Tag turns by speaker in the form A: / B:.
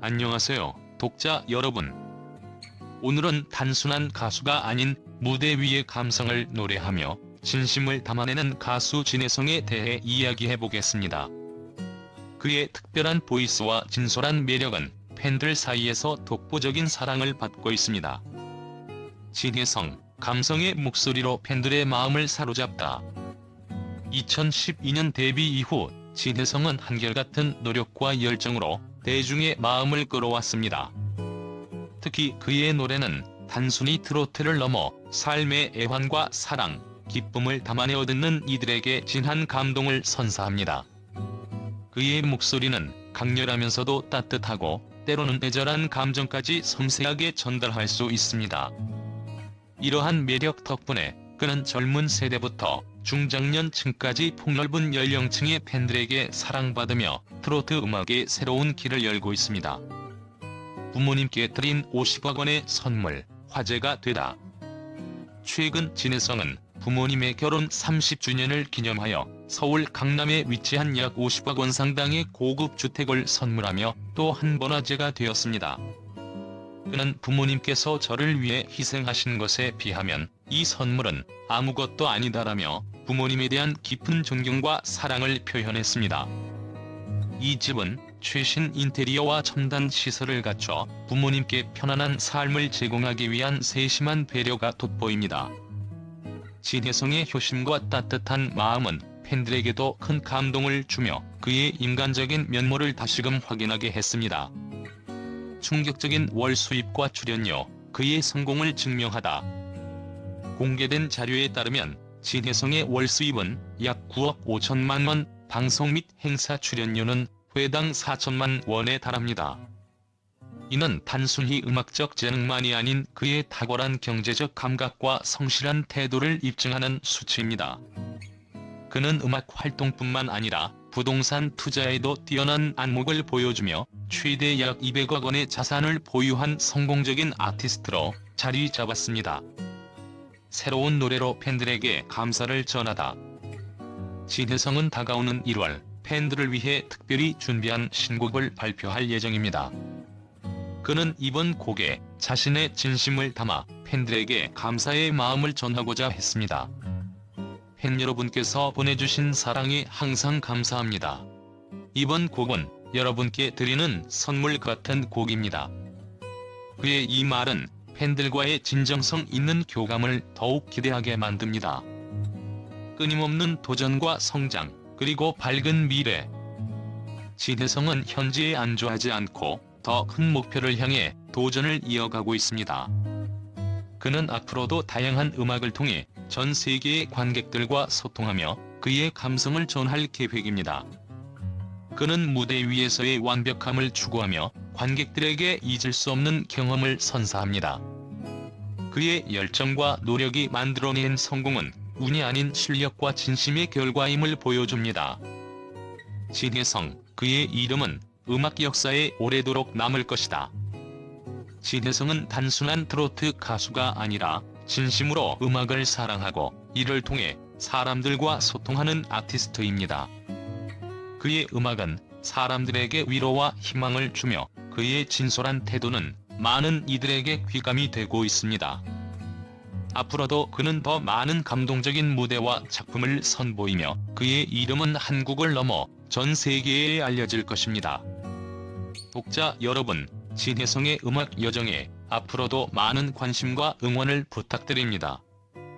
A: 안녕하세요, 독자 여러분. 오늘은 단순한 가수가 아닌 무대 위의 감성을 노래하며 진심을 담아내는 가수 진혜성에 대해 이야기해 보겠습니다. 그의 특별한 보이스와 진솔한 매력은 팬들 사이에서 독보적인 사랑을 받고 있습니다. 진혜성, 감성의 목소리로 팬들의 마음을 사로잡다. 2012년 데뷔 이후 진혜성은 한결같은 노력과 열정으로 대중의 마음을 끌어왔습니다. 특히 그의 노래는 단순히 트로트를 넘어 삶의 애환과 사랑, 기쁨을 담아내어 듣는 이들에게 진한 감동을 선사합니다. 그의 목소리는 강렬하면서도 따뜻하고 때로는 애절한 감정까지 섬세하게 전달할 수 있습니다. 이러한 매력 덕분에 그는 젊은 세대부터 중장년층까지 폭넓은 연령층의 팬들에게 사랑받으며 트로트 음악의 새로운 길을 열고 있습니다. 부모님께 드린 50억 원의 선물, 화제가 되다. 최근 진혜성은 부모님의 결혼 30주년을 기념하여 서울 강남에 위치한 약 50억 원 상당의 고급 주택을 선물하며 또 한 번 화제가 되었습니다. 그는 부모님께서 저를 위해 희생하신 것에 비하면 이 선물은 아무것도 아니다라며 부모님에 대한 깊은 존경과 사랑을 표현했습니다. 이 집은 최신 인테리어와 첨단 시설을 갖춰 부모님께 편안한 삶을 제공하기 위한 세심한 배려가 돋보입니다. 진혜성의 효심과 따뜻한 마음은 팬들에게도 큰 감동을 주며 그의 인간적인 면모를 다시금 확인하게 했습니다. 충격적인 월 수입과 출연료, 그의 성공을 증명하다. 공개된 자료에 따르면 진혜성의 월 수입은 약 9억 5천만 원, 방송 및 행사 출연료는 회당 4천만 원에 달합니다. 이는 단순히 음악적 재능만이 아닌 그의 탁월한 경제적 감각과 성실한 태도를 입증하는 수치입니다. 그는 음악 활동뿐만 아니라 부동산 투자에도 뛰어난 안목을 보여주며 최대 약 200억 원의 자산을 보유한 성공적인 아티스트로 자리 잡았습니다. 새로운 노래로 팬들에게 감사를 전하다. 진혜성은 다가오는 1월 팬들을 위해 특별히 준비한 신곡을 발표할 예정입니다. 그는 이번 곡에 자신의 진심을 담아 팬들에게 감사의 마음을 전하고자 했습니다. 팬 여러분께서 보내주신 사랑에 항상 감사합니다. 이번 곡은 여러분께 드리는 선물 같은 곡입니다. 그의 이 말은 팬들과의 진정성 있는 교감을 더욱 기대하게 만듭니다. 끊임없는 도전과 성장, 그리고 밝은 미래. 진혜성은 현재에 안주하지 않고 더 큰 목표를 향해 도전을 이어가고 있습니다. 그는 앞으로도 다양한 음악을 통해 전 세계의 관객들과 소통하며 그의 감성을 전할 계획입니다. 그는 무대 위에서의 완벽함을 추구하며 관객들에게 잊을 수 없는 경험을 선사합니다. 그의 열정과 노력이 만들어낸 성공은 운이 아닌 실력과 진심의 결과임을 보여줍니다. 진혜성, 그의 이름은 음악 역사에 오래도록 남을 것이다. 진혜성은 단순한 트로트 가수가 아니라 진심으로 음악을 사랑하고 이를 통해 사람들과 소통하는 아티스트입니다. 그의 음악은 사람들에게 위로와 희망을 주며 그의 진솔한 태도는 많은 이들에게 귀감이 되고 있습니다. 앞으로도 그는 더 많은 감동적인 무대와 작품을 선보이며 그의 이름은 한국을 넘어 전 세계에 알려질 것입니다. 독자 여러분, 진혜성의 음악 여정에 앞으로도 많은 관심과 응원을 부탁드립니다.